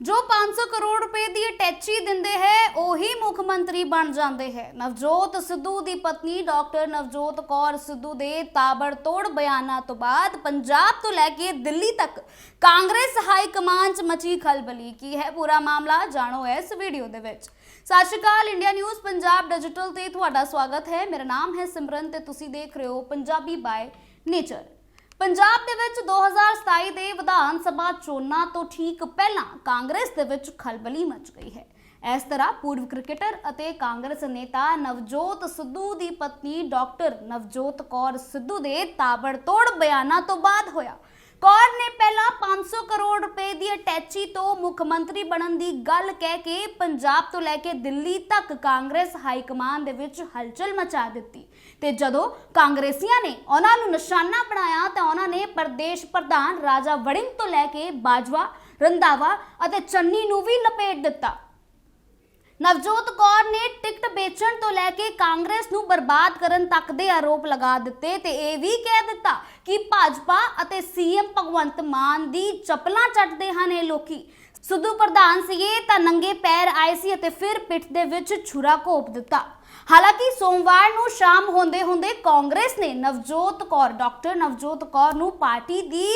ਜੋ 500 ਕਰੋੜ ਰੁਪਏ ਦੀ ਅਟੈਚੀ ਦਿੰਦੇ ਹੈ, ਉਹੀ ਮੁੱਖ ਮੰਤਰੀ ਬਣ ਜਾਂਦੇ ਹੈ। ਨਵਜੋਤ ਸਿੱਧੂ ਦੀ ਪਤਨੀ ਡਾਕਟਰ ਨਵਜੋਤ ਕੌਰ ਸਿੱਧੂ ਦੇ ਤਾਬੜਤੋੜ ਬਿਆਨਾਂ ਤੋਂ ਬਾਅਦ ਪੰਜਾਬ ਤੋਂ ਲੈ ਕੇ ਦਿੱਲੀ ਤੱਕ ਕਾਂਗਰਸ ਹਾਈ ਕਮਾਂਡ 'ਚ ਮਚੀ ਖਲਬਲੀ। ਕੀ ਹੈ ਪੂਰਾ ਮਾਮਲਾ? ਜਾਣੋ ਇਸ ਵੀਡੀਓ ਦੇ ਵਿੱਚ। ਸਤਿ ਸ਼੍ਰੀ ਅਕਾਲ, ਇੰਡੀਆ ਨਿਊਜ਼ ਪੰਜਾਬ ਡਿਜੀਟਲ ਤੇ ਤੁਹਾਡਾ ਸਵਾਗਤ ਹੈ। ਮੇਰਾ ਨਾਮ ਹੈ ਸਿਮਰਨ ਤੇ ਤੁਸੀਂ ਦੇਖ ਰਹੇ ਹੋ ਪੰਜਾਬੀ ਬਾਏ ਨੇਚਰ। ਪੰਜਾਬ ਦੇ ਵਿੱਚ 2027 ਦੇ ਵਿਧਾਨ ਸਭਾ ਚੋਣਾਂ ਤੋਂ ਠੀਕ ਪਹਿਲਾਂ ਕਾਂਗਰਸ ਦੇ ਵਿੱਚ ਖਲਬਲੀ ਮਚ ਗਈ ਹੈ। ਇਸ ਤਰ੍ਹਾਂ ਪੂਰਵ ਕ੍ਰਿਕਟਰ ਅਤੇ ਕਾਂਗਰਸ ਨੇਤਾ ਨਵਜੋਤ ਸਿੱਧੂ ਦੀ ਪਤਨੀ ਡਾਕਟਰ ਨਵਜੋਤ ਕੌਰ ਸਿੱਧੂ ਦੇ ਤਾਬੜਤੋੜ ਬਿਆਨਾਂ ਤੋਂ ਬਾਅਦ ਹੋਇਆ। ਕੌਰ ਨੇ ਪਹਿਲਾਂ 500 ਕਰੋੜ ਰੁਪਏ ਦੀ ਅਟੈਚੀ ਤੋਂ ਮੁੱਖ ਮੰਤਰੀ ਬਣਨ ਦੀ ਗੱਲ ਕਹਿ ਕੇ ਪੰਜਾਬ ਤੋਂ ਲੈ ਕੇ ਦਿੱਲੀ ਤੱਕ ਕਾਂਗਰਸ ਹਾਈ ਕਮਾਨ ਦੇ ਵਿੱਚ ਹਲਚਲ ਮਚਾ ਦਿੱਤੀ। ਤੇ ਜਦੋਂ ਕਾਂਗਰਸੀਆਂ ਨੇ ਉਹਨਾਂ ਨੂੰ ਨਿਸ਼ਾਨਾ ਬਣਾਇਆ ਤਾਂ ਉਹਨਾਂ ਨੇ ਪ੍ਰਦੇਸ਼ ਪ੍ਰਧਾਨ ਰਾਜਾ ਵੜਿੰਗ ਤੋਂ ਲੈ ਕੇ ਬਾਜਵਾ ਰੰਦਾਵਾ ਅਤੇ ਚੰਨੀ ਨੂੰ ਵੀ ਲਪੇਟ ਦਿੱਤਾ। ਨਵਜੋਤ ਕੌਰ ਨੇ ਟਿਕਟ ਵੇਚਣ ਤੋਂ ਲੈ ਕੇ ਕਾਂਗਰਸ ਨੂੰ ਬਰਬਾਦ ਕਰਨ ਤੱਕ ਦੇ ਆਰੋਪ ਲਗਾ ਦਿੱਤੇ ਤੇ ਇਹ ਵੀ ਕਹਿ ਦਿੱਤਾ ਕਿ ਭਾਜਪਾ ਅਤੇ ਸੀਐਮ ਭਗਵੰਤ ਮਾਨ ਦੀ ਚੱਪਲਾਂ ਚੱਟਦੇ ਹਨ ਇਹ ਲੋਕੀ। ਸਿੱਧੂ ਪ੍ਰਧਾਨ ਸੀਗੇ, ਤਾਂ ਨੰਗੇ ਪੈਰ ਆਏ ਸੀ ਅਤੇ ਫਿਰ ਪਿੱਠ ਦੇ ਵਿੱਚ ਛੁਰਾ ਘੋਪ ਦਿੱਤਾ। ਹਾਲਾਂਕਿ ਸੋਮਵਾਰ ਨੂੰ ਸ਼ਾਮ ਹੁੰਦੇ ਹੁੰਦੇ ਕਾਂਗਰਸ ਨੇ ਨਵਜੋਤ ਕੌਰ, ਡਾਕਟਰ ਨਵਜੋਤ ਕੌਰ ਨੂੰ ਪਾਰਟੀ ਦੀ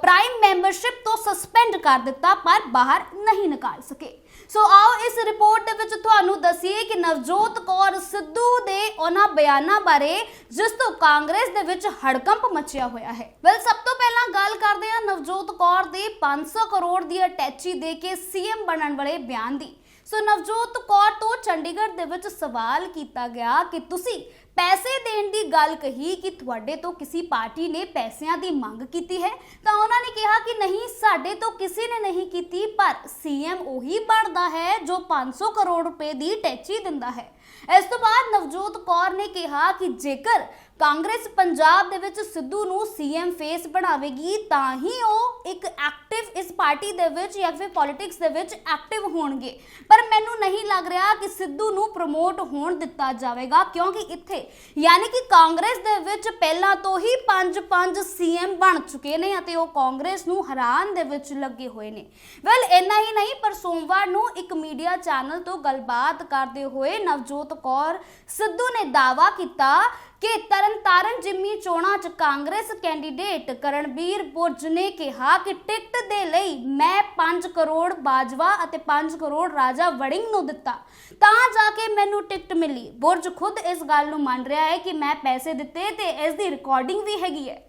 ਪ੍ਰਾਈਮ ਮੈਂਬਰਸ਼ਿਪ ਤੋਂ ਸਸਪੈਂਡ ਕਰ ਦਿੱਤਾ, ਪਰ ਬਾਹਰ ਨਹੀਂ ਨਿਕਾਲ ਸਕੇ। ਸੋ ਆਓ ਇਸ ਰਿਪੋਰਟ ਦੇ ਵਿੱਚ ਤੁਹਾਨੂੰ ਦਸੀਏ ਕਿ ਨਵਜੋਤ ਕੌਰ ਸਿੱਧੂ ਦੇ ਉਹਨਾਂ ਬਿਆਨਾਂ ਬਾਰੇ, ਜਿਸ ਤੋਂ ਕਾਂਗਰਸ ਦੇ ਵਿੱਚ ਹੜਕੰਪ ਮਚਿਆ ਹੋਇਆ ਹੈ। ਵੈਲ ਸਭ ਤੋਂ ਪਹਿਲਾਂ ਗੱਲ ਕਰਦੇ ਹਾਂ ਨਵਜੋਤ ਕੌਰ ਦੇ 500 ਕਰੋੜ ਦੀ ਅਟੈਚੀ ਦੇ ਕੇ ਸੀਐਮ ਬਣਨ ਵਾਲੇ ਬਿਆਨ ਦੀ। ਸੋ ਨਵਜੋਤ ਕੌਰ ਤੋਂ ਚੰਡੀਗੜ੍ਹ ਦੇ ਵਿੱਚ ਸਵਾਲ ਕੀਤਾ ਗਿਆ ਕਿ ਤੁਸੀਂ ਪੈਸੇ ਦੇਣ ਦੀ ਗੱਲ ਕਹੀ ਕਿ ਤੁਹਾਡੇ ਤੋਂ ਕਿਸੇ ਪਾਰਟੀ ਨੇ ਪੈਸਿਆਂ ਦੀ ਮੰਗ ਕੀਤੀ ਹੈ, ਤਾਂ ਉਹਨਾਂ ਨੇ ਕਿਹਾ ਕਿ ਨਹੀਂ, ਸਾਡੇ ਤੋਂ ਕਿਸੇ ਨੇ ਨਹੀਂ ਕੀਤੀ, ਪਰ ਸੀਐਮ ਉਹੀ ਬਣਦਾ ਹੈ ਜੋ 500 ਕਰੋੜ ਰੁਪਏ ਦੀ ਟੈਚੀ ਦਿੰਦਾ ਹੈ। ਇਸ ਤੋਂ ਬਾਅਦ ਨਵਜੋਤ ਕੌਰ ਨੇ ਕਿਹਾ ਕਿ ਜੇਕਰ ਕਾਂਗਰਸ ਪੰਜਾਬ ਦੇ ਵਿੱਚ ਸਿੱਧੂ ਨੂੰ ਸੀਐਮ ਫੇਸ ਬਣਾਵੇਗੀ, ਤਾਂ ਹੀ ਉਹ ਇੱਕ ਐਕਟਿਵ ਇਸ ਪਾਰਟੀ ਦੇ ਵਿੱਚ ਜਾਂ ਫਿਰ ਪੋਲਿਟਿਕਸ ਦੇ ਵਿੱਚ ਐਕਟਿਵ ਹੋਣਗੇ। ਪਰ ਮੈਨੂੰ ਨਹੀਂ ਲੱਗ ਰਿਹਾ ਕਿ ਸਿੱਧੂ ਨੂੰ ਪ੍ਰਮੋਟ ਹੋਣ ਦਿੱਤਾ ਜਾਵੇਗਾ, ਕਿਉਂਕਿ ਇੱਥੇ ਯਾਨੀ ਕਿ ਕਾਂਗਰਸ ਦੇ ਵਿੱਚ ਪਹਿਲਾਂ ਤੋਂ ਹੀ 5-5 ਸੀਐਮ ਬਣ ਚੁੱਕੇ ਨੇ ਅਤੇ ਉਹ ਕਾਂਗਰਸ ਨੂੰ ਹਰਾਨ ਦੇ ਵਿੱਚ ਲੱਗੇ ਹੋਏ ਨੇ। ਵੈਲ ਇੰਨਾ ਹੀ ਨਹੀਂ, ਪਰ ਸੋਮਵਾਰ ਨੂੰ ਇੱਕ ਮੀਡੀਆ ਚੈਨਲ ਤੋਂ ਗੱਲਬਾਤ ਕਰਦੇ ਹੋਏ ਨਵਜੋਤ ਕੌਰ ਸਿੱਧੂ ਨੇ ਦਾਅਵਾ ਕੀਤਾ ਕਿ ਤਰਨਤਾਰਨ ਜਿਮਨੀ ਚੋਣਾਂ 'ਚ ਕਾਂਗਰਸ ਕੈਂਡੀਡੇਟ ਕਰਨਬੀਰ ਬੁਰਜ ਨੇ ਕਿਹਾ ਕਿ ਟਿਕਟ ਦੇ ਲਈ ਮੈਂ 5 ਕਰੋੜ ਬਾਜਵਾ ਅਤੇ 5 ਕਰੋੜ ਰਾਜਾ ਵੜਿੰਗ ਨੂੰ ਦਿੱਤਾ। ਤਾਂ ਜਾ ਕੇ ਮੈਨੂੰ ਟਿਕਟ ਮਿਲੀ। ਬੁਰਜ ਖੁਦ ਇਸ ਗੱਲ ਨੂੰ ਮੰਨ ਰਿਹਾ ਹੈ ਕਿ ਮੈਂ ਪੈਸੇ ਦਿੱਤੇ ਤੇ ਇਸ ਦੀ ਰਿਕਾਰਡਿੰਗ ਵੀ ਹੈਗੀ ਹੈ।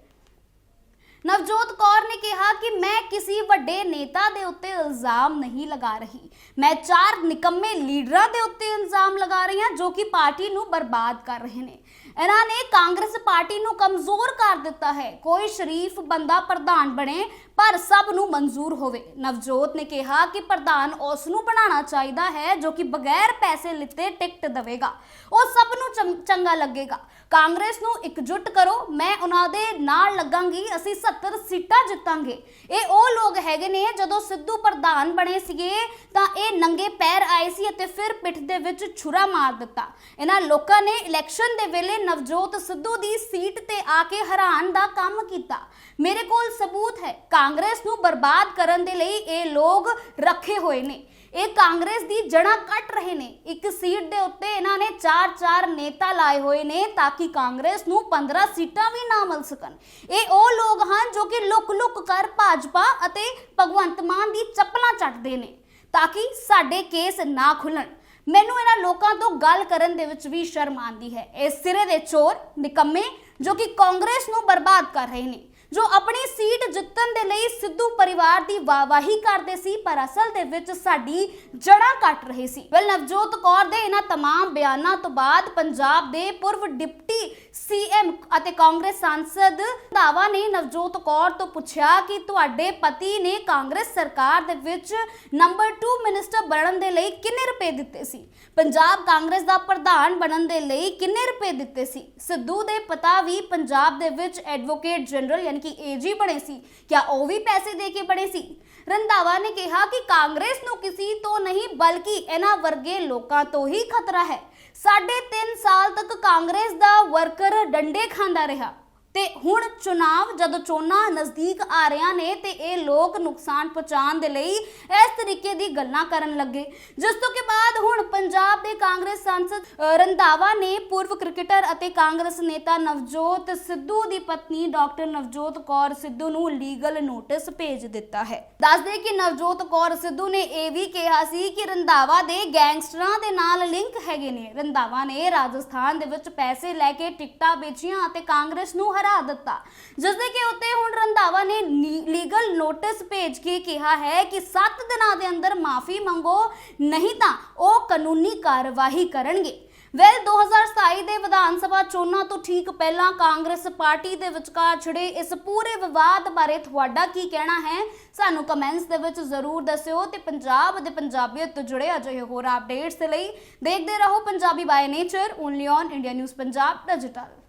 ਨਵਜੋਤ ਕੌਰ ਨੇ ਕਿਹਾ ਕਿ ਮੈਂ ਕਿਸੇ ਵੱਡੇ ਨੇਤਾ ਦੇ ਉੱਤੇ ਇਲਜ਼ਾਮ ਨਹੀਂ ਲਗਾ ਰਹੀ। ਮੈਂ ਚਾਰ ਨਿਕੰਮੇ ਲੀਡਰਾਂ ਦੇ ਉੱਤੇ ਇਲਜ਼ਾਮ ਲਗਾ ਰਹੀ ਹਾਂ ਜੋ ਕਿ ਪਾਰਟੀ ਨੂੰ ਬਰਬਾਦ ਕਰ ਰਹੇ ਨੇ। ਇਹਨਾਂ ਨੇ ਕਾਂਗਰਸ ਪਾਰਟੀ ਨੂੰ ਕਮਜ਼ੋਰ ਕਰ ਦਿੱਤਾ ਹੈ। ਕੋਈ ਸ਼ਰੀਫ ਬੰਦਾ ਪ੍ਰਧਾਨ ਬਣੇ ਪਰ ਸਭ ਨੂੰ ਮਨਜ਼ੂਰ ਹੋਵੇ। ਨਵਜੋਤ ਨੇ ਕਿਹਾ ਕਿ ਪ੍ਰਧਾਨ ਉਸ ਨੂੰ ਬਣਾਉਣਾ ਚਾਹੀਦਾ ਹੈ ਜੋ ਕਿ ਬਗੈਰ ਪੈਸੇ ਲਿੱਤੇ ਟਿਕਟ ਦੇਵੇਗਾ। ਉਹ ਸਭ ਨੂੰ ਚੰਗਾ ਲੱਗੇਗਾ। ਕਾਂਗਰਸ ਨੂੰ ਇਕਜੁੱਟ ਕਰੋ, ਮੈਂ ਉਹਨਾਂ ਦੇ ਨਾਲ ਲੱਗਾਂਗੀ, ਅਸੀਂ 70 ਸੀਟਾਂ ਜਿੱਤਾਂਗੇ। ਇਹ ਉਹ ਲੋਕ ਹੈਗੇ ਨੇ, ਜਦੋਂ ਸਿੱਧੂ ਪ੍ਰਧਾਨ ਬਣੇ ਸੀਗੇ, ਤਾਂ ਇਹ ਨੰਗੇ ਪੈਰ ਆਏ ਸੀ ਅਤੇ ਫਿਰ ਪਿੱਠ ਦੇ ਵਿੱਚ ਛੁਰਾ ਮਾਰ ਦਿੱਤਾ। ਇਹਨਾਂ ਲੋਕਾਂ ਨੇ ਇਲੈਕਸ਼ਨ ਦੇ ਵੇਲੇ ਨਵਜੋਤ ਸਿੱਧੂ ਦੀ ਸੀਟ ਤੇ ਆ ਕੇ ਹੈਰਾਨ ਦਾ ਕੰਮ ਕੀਤਾ। ਮੇਰੇ ਕੋਲ ਸਬੂਤ ਹੈ। ਕਾਂਗਰਸ ਨੂੰ ਬਰਬਾਦ ਕਰਨ ਦੇ ਲਈ ਇਹ ਲੋਕ ਰੱਖੇ ਹੋਏ ਨੇ। ਇਹ ਕਾਂਗਰਸ ਦੀ ਜੜ੍ਹਾਂ ਕੱਟ ਰਹੇ ਨੇ। ਇੱਕ ਸੀਟ ਦੇ ਉੱਤੇ ਇਹਨਾਂ ਨੇ ਚਾਰ ਚਾਰ ਨੇਤਾ ਲਾਏ ਹੋਏ ਨੇ ਤਾਂ ਕਿ ਕਾਂਗਰਸ ਨੂੰ 15 ਸੀਟਾਂ ਵੀ ਨਾ ਮਿਲ ਸਕਣ। ਇਹ ਉਹ ਲੋਕ ਹਨ ਜੋ ਕਿ ਲੁਕ ਲੁਕ ਕਰ ਭਾਜਪਾ ਅਤੇ ਭਗਵੰਤ ਮਾਨ ਦੀ ਚੱਪਲਾਂ ਚੱਟਦੇ ਨੇ ਤਾਂ ਕਿ ਸਾਡੇ ਕੇਸ ਨਾ ਖੁੱਲਣ। ਮੈਨੂੰ ਇਹਨਾਂ ਲੋਕਾਂ ਤੋਂ ਗੱਲ ਕਰਨ ਦੇ ਵਿੱਚ ਵੀ ਸ਼ਰਮ ਆਉਂਦੀ ਹੈ। ਇਹ ਸਿਰੇ ਦੇ ਚੋਰ ਨਿਕੰਮੇ ਜੋ ਕਿ ਕਾਂਗਰਸ ਨੂੰ ਬਰਬਾਦ ਕਰ ਰਹੇ ਨੇ। ਜੋ ਆਪਣੀ ਸੀਟ ਜਿੱਤਣ ਦੇ ਲਈ ਸਿੱਧੂ ਪਰਿਵਾਰ ਦੀ ਵਾਹਵਾਹੀ ਕਰਦੇ ਸੀ ਪਰ ਅਸਲ ਦੇ ਵਿੱਚ ਸਾਡੀ ਜੜ੍ਹਾਂ ਕੱਟ ਰਹੇ ਸੀ ਵੈਲ ਨਵਜੋਤ ਕੌਰ ਦੇ ਇਹਨਾਂ तमाम ਬਿਆਨਾਂ ਤੋਂ ਬਾਅਦ ਪੰਜਾਬ ਦੇ ਪੂਰਵ ਡਿਪਟੀ ਸੀਐਮ ਅਤੇ ਕਾਂਗਰਸ ਸੰਸਦ ਦਾਵਾ ਨੇ ਨਵਜੋਤ ਕੌਰ ਤੋਂ ਪੁੱਛਿਆ ਕਿ ਤੁਹਾਡੇ ਪਤੀ ਨੇ ਕਾਂਗਰਸ ਸਰਕਾਰ ਦੇ ਵਿੱਚ ਨੰਬਰ 2 ਮਿਨਿਸਟਰ ਬਣਨ ਦੇ ਲਈ ਕਿੰਨੇ ਰੁਪਏ ਦਿੱਤੇ ਸੀ ਪੰਜਾਬ ਕਾਂਗਰਸ ਦਾ ਪ੍ਰਧਾਨ ਬਣਨ ਦੇ ਲਈ ਕਿੰਨੇ ਰੁਪਏ ਦਿੱਤੇ ਸੀ ਸਿੱਧੂ ਦੇ ਪਤਾ ਵੀ ਪੰਜਾਬ ਦੇ ਵਿੱਚ ਐਡਵੋਕੇਟ ਜਨਰਲ ਯਾਨੀ ਕਿ ਏਜੀ ਬਣੇ ਸੀ, ਕਿਆ ਉਹ ਵੀ ਪੈਸੇ ਦੇ ਕੇ ਬਣੇ ਸੀ? ਰੰਧਾਵਾ ਨੇ ਕਿਹਾ ਕਿ ਕਾਂਗਰਸ ਨੂੰ ਕਿਸੇ ਤੋਂ ਨਹੀਂ, ਬਲਕਿ ਇਹਨਾਂ ਵਰਗੇ ਲੋਕਾਂ ਤੋਂ ਹੀ ਖਤਰਾ ਹੈ। ਸਾਢੇ ਤਿੰਨ ਸਾਲ ਤੱਕ ਕਾਂਗਰਸ ਦਾ ਵਰਕਰ ਡੰਡੇ ਖਾਂਦਾ ਰਿਹਾ। ਤੇ ਹੁਣ ਚੁਣਾਵ ਜਦੋਂ ਚੋਣਾਂ ਨਜ਼ਦੀਕ ਆ ਰਹੀਆਂ ਨੇ ਤੇ ਇਹ ਲੋਕ ਨੁਕਸਾਨ ਪਹੁੰਚਾਉਣ ਦੇ ਲਈ ਇਸ ਤਰੀਕੇ ਦੀ ਗੱਲਾਂ ਕਰਨ ਲੱਗੇ। ਜਿਸ ਤੋਂ ਕਿ ਬਾਅਦ ਹੁਣ ਪੰਜਾਬ ਦੇ ਕਾਂਗਰਸ ਸੰਸਦ ਰੰਧਾਵਾ ਨੇ ਪੂਰਵ ਕ੍ਰਿਕਟਰ ਅਤੇ ਕਾਂਗਰਸ ਨੇਤਾ ਨਵਜੋਤ ਸਿੱਧੂ ਦੀ ਪਤਨੀ ਡਾਕਟਰ ਨਵਜੋਤ ਕੌਰ ਸਿੱਧੂ ਨੂੰ ਲੀਗਲ ਨੋਟਿਸ ਭੇਜ ਦਿੱਤਾ ਹੈ। ਦੱਸਦੇ ਕਿ ਨਵਜੋਤ ਕੌਰ ਸਿੱਧੂ ਨੇ ਇਹ ਵੀ ਕਿਹਾ ਸੀ ਕਿ ਰੰਧਾਵਾ ਦੇ ਗੈਂਗਸਟਰਾਂ ਦੇ ਨਾਲ ਲਿੰਕ ਹੈਗੇ ਨੇ। ਰੰਧਾਵਾ ਨੇ ਰਾਜਸਥਾਨ ਦੇ ਵਿੱਚ ਪੈਸੇ ਲੈ ਕੇ ਟਿਕਟਾਂ ਵੇਚੀਆਂ ਅਤੇ ਕਾਂਗਰਸ ਨੂੰ ਹਰਾ ਦਿੱਤਾ। ਜਿਸ ਦੇ ਕਿ ਉੱਤੇ ਹੁਣ ਰੰਧਾਵਾ ਨੇ ਲੀਗਲ ਨੋਟਿਸ ਭੇਜ ਕੇ ਕਿਹਾ ਹੈ ਕਿ 7 ਦਿਨਾਂ ਦੇ ਅੰਦਰ ਮਾਫੀ ਮੰਗੋ, ਨਹੀਂ ਤਾਂ ਉਹ ਕਾਨੂੰਨੀ ਕਾਰਵਾਈ ਕਰਨਗੇ। ਵੈਲ 2027 ਦੇ ਵਿਧਾਨ ਸਭਾ ਚੋਣਾਂ ਤੋਂ ਠੀਕ ਪਹਿਲਾਂ ਕਾਂਗਰਸ ਪਾਰਟੀ ਦੇ ਵਿਚਕਾਰ ਛਿੜੇ ਇਸ ਪੂਰੇ ਵਿਵਾਦ ਬਾਰੇ ਤੁਹਾਡਾ ਕੀ ਕਹਿਣਾ ਹੈ? ਸਾਨੂੰ ਕਮੈਂਟਸ ਦੇ ਵਿੱਚ ਜ਼ਰੂਰ ਦੱਸਿਓ ਤੇ ਪੰਜਾਬ ਦੇ ਪੰਜਾਬੀਅਤ ਤੋਂ ਜੁੜੇ ਅਜਿਹੇ ਹੋਰ ਅਪਡੇਟਸ ਦੇ ਲਈ ਦੇਖਦੇ ਰਹੋ Punjabi by nature only on India news Punjab digital